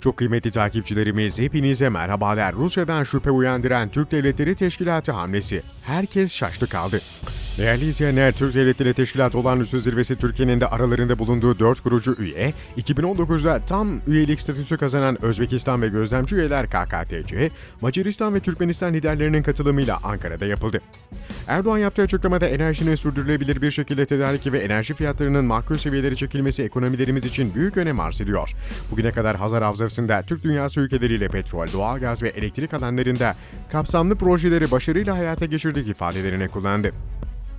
Çok kıymetli takipçilerimiz hepinize merhabalar. Rusya'dan şüphe uyandıran Türk Devletleri Teşkilatı hamlesi. Herkes şaştı kaldı. Değerli izleyenler, Türk Devletleri Teşkilatı Olağanüstü Zirvesi Türkiye'nin de aralarında bulunduğu 4 kurucu üye, 2019'da tam üyelik statüsü kazanan Özbekistan ve gözlemci üyeler KKTC, Macaristan ve Türkmenistan liderlerinin katılımıyla Ankara'da yapıldı. Erdoğan yaptığı açıklamada enerjinin sürdürülebilir bir şekilde tedariki ve enerji fiyatlarının makul seviyelere çekilmesi ekonomilerimiz için büyük önem arz ediyor. Bugüne kadar Hazar Havzası'nda Türk dünyası ülkeleriyle petrol, doğalgaz ve elektrik alanlarında kapsamlı projeleri başarıyla hayata geçirdik ifadelerini kullandı.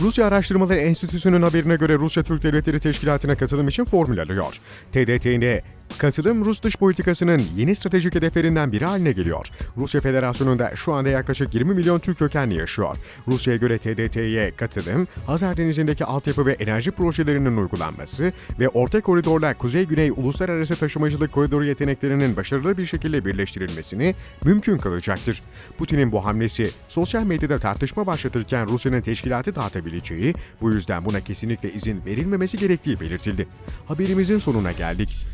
Rusya Araştırmaları Enstitüsü'nün haberine göre Rusya Türk Devletleri Teşkilatı'na katılım için formül alıyor. TDT'ne katılım Rus dış politikasının yeni stratejik hedeflerinden biri haline geliyor. Rusya Federasyonu'nda şu anda yaklaşık 20 milyon Türk kökenli yaşıyor. Rusya'ya göre TDT'ye katılım, Hazar Denizi'ndeki altyapı ve enerji projelerinin uygulanması ve orta koridorla Kuzey-Güney Uluslararası Taşımacılık Koridoru yeteneklerinin başarılı bir şekilde birleştirilmesini mümkün kılacaktır. Putin'in bu hamlesi sosyal medyada tartışma başlatırken Rusya'nın teşkilatı dağıtabileceği, bu yüzden buna kesinlikle izin verilmemesi gerektiği belirtildi. Haberimizin sonuna geldik.